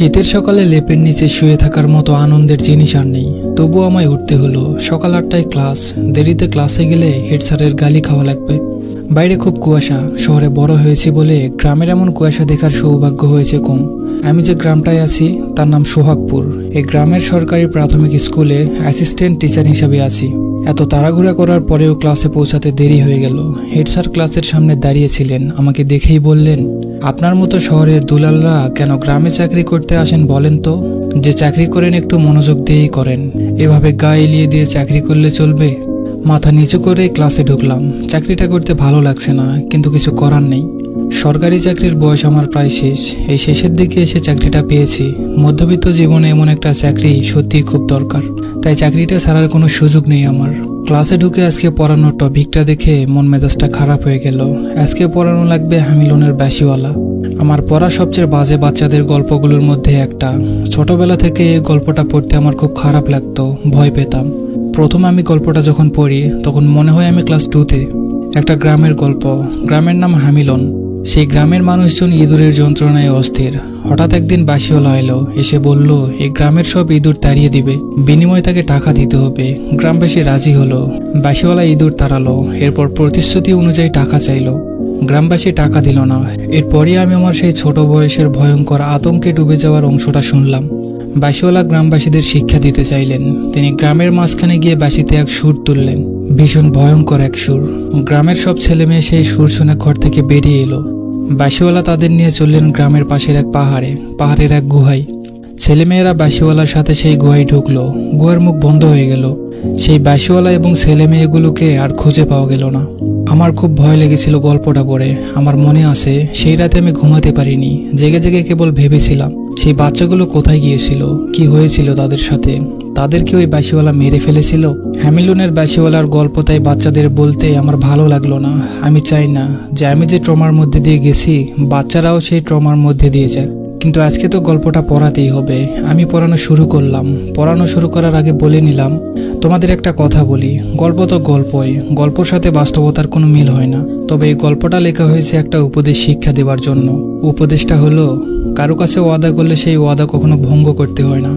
শীতের সকালে লেপের নিচে শুয়ে থাকার মতো আনন্দের জিনিস আর নেই। তবু আমায় উঠতে হলো। সকাল আটটায় ক্লাস। দেরিতে ক্লাসে গেলে হেড স্যারের গালি খাওয়া লাগবে। বাইরে খুব কুয়াশা। শহরে বড় হয়েছি বলে গ্রামের এমন কুয়াশা দেখার সৌভাগ্য হয়েছে কম। আমি যে গ্রামটায় আছি, তার নাম সোহাগপুর। এই গ্রামের সরকারি প্রাথমিক স্কুলে অ্যাসিস্ট্যান্ট টিচার হিসাবে আছি। এত তাড়াহুড়া করার পরেও ক্লাসে পৌঁছাতে দেরি হয়ে গেল। হেড স্যার ক্লাসের সামনে দাঁড়িয়েছিলেন। আমাকে দেখেই বললেন আপনার মতো শহরের দুলালরা কেন গ্রামে চাকরি করতে আসেন বলেন তো? যে চাকরি করেন একটু মনোযোগ দিয়েই করেন। এভাবে গা এলিয়ে দিয়ে চাকরি করলে চলবে? মাথা নিচু করে ক্লাসে ঢুকলাম। চাকরিটা করতে ভালো লাগছে না, কিন্তু কিছু করার নেই। সরকারি চাকরির বয়স আমার প্রায় শেষ। এই শেষের দিকে এসে চাকরিটা পেয়েছি। মধ্যবিত্ত জীবনে এমন একটা চাকরি সত্যিই খুব দরকার। তাই চাকরিটা ছাড়ার কোনো সুযোগ নেই আমার। ক্লাসে ঢুকে আজকে পড়ানোর টপিকটা দেখে মন মেজাজটা খারাপ হয়ে গেল। আজকে পড়ানো লাগবে হামিলনের ব্যাসিওয়ালা। আমার পড়া সবচেয়ে বাজে বাচ্চাদের গল্পগুলোর মধ্যে একটা। ছোটবেলা থেকে এই গল্পটা পড়তে আমার খুব খারাপ লাগতো, ভয় পেতাম। প্রথম আমি গল্পটা যখন পড়ি, তখন মনে হয় আমি ক্লাস টুতে একটা গ্রামের গল্প। গ্রামের নাম হামিলন। সেই গ্রামের মানুষজন ইঁদুরের যন্ত্রণায় অস্থির। হঠাৎ একদিন বাসিওয়ালা এলো, এসে বলল এই গ্রামের সব ইঁদুর তাড়িয়ে দিবে। বিনিময়ে তাকে টাকা দিতে হবে। গ্রামবাসী রাজি হলো। বাসিওয়ালা ইঁদুর তাড়ালো, এরপর প্রতিশ্রুতি অনুযায়ী টাকা চাইলো। গ্রামবাসী টাকা দিল না। এরপরই আমি আমার সেই ছোট বয়সের ভয়ঙ্কর আতঙ্কে ডুবে যাওয়ার অংশটা শুনলাম। বাসিওয়ালা গ্রামবাসীদের শিক্ষা দিতে চাইলেন। তিনি গ্রামের মাঝখানে গিয়ে বাসিতে এক সুর তুললেন। ভীষণ ভয়ঙ্কর এক সুর। গ্রামের সব ছেলে মেয়ে সেই সুর শুনে ঘর থেকে বেরিয়ে এলো। বাসিওয়ালা তাদের নিয়ে চললেন গ্রামের পাশের এক পাহাড়ে, পাহাড়ের এক গুহায়। ছেলেমেয়েরা বাসিওয়ালার সাথে সেই গুহায় ঢুকলো। গুহার মুখ বন্ধ হয়ে গেল। সেই বাসিওয়ালা এবং ছেলে মেয়েগুলোকে আর খুঁজে পাওয়া গেল না। আমার খুব ভয় লেগেছিল গল্পটা পড়ে। আমার মনে আছে, সেই রাতে আমি ঘুমাতে পারিনি। জেগে জেগে কেবল ভেবেছিলাম সেই বাচ্চাগুলো কোথায় গিয়েছিল? কি হয়েছিল তাদের সাথে? তাদেরকে ওই বাসিওয়ালা মেরে ফেলেছিল? হ্যামিলনের বাসিওয়ালার গল্প তাই বাচ্চাদের বলতে আমার ভালো লাগল না। আমি চাই না যে আমি যে ট্রমার মধ্যে দিয়ে গেছি, বাচ্চারাও সেই ট্রমার মধ্যে দিয়ে যায় কিন্তু আজকে তো গল্পটা পড়াতেই হবে। আমি পড়ানো শুরু করলাম। পড়ানো শুরু করার আগে বলে নিলাম তোমাদের একটা কথা বলি, গল্প তো গল্পই, গল্পর সাথে বাস্তবতার কোনো মিল হয় না। তবে এই গল্পটা লেখা হয়েছে একটা উপদেশ শিক্ষা দেওয়ার জন্য। উপদেশটা হলো, কারও কাছে ওয়াদা করলে সেই ওয়াদা কখনো ভঙ্গ করতে হয় না।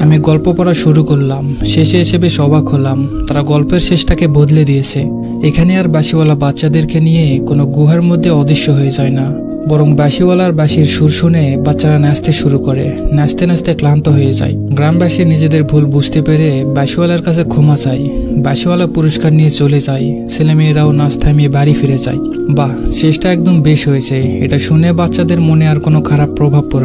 আমি গল্প পড়া শুরু করলাম, শেষে এসে বেশ অবাক হলাম, তারা গল্পের শেষটাকে বদলে দিয়েছে। এখানে আর বাসিওয়ালা বাচ্চাদেরকে নিয়ে কোনো গুহার মধ্যে অদৃশ্য হয়ে যায় না। বরং বাসিওয়ালার বাসির সুর শুনে বাচ্চারা নাচতে শুরু করে। নাচতে নাচতে ক্লান্ত হয়ে যায়। গ্রামবাসী নিজেদের ভুল বুঝতে পেরে বাসিওয়ালার কাছে ক্ষমা চায়। বাসিওয়ালা পুরস্কার নিয়ে চলে যায়। ছেলেমেয়েরাও নাচ থামিয়ে বাড়ি ফিরে যায়। বাহ শেষটা একদম বেশ হয়েছে। এটা শুনে বাচ্চাদের মনে আর কোনো খারাপ প্রভাব পড়বে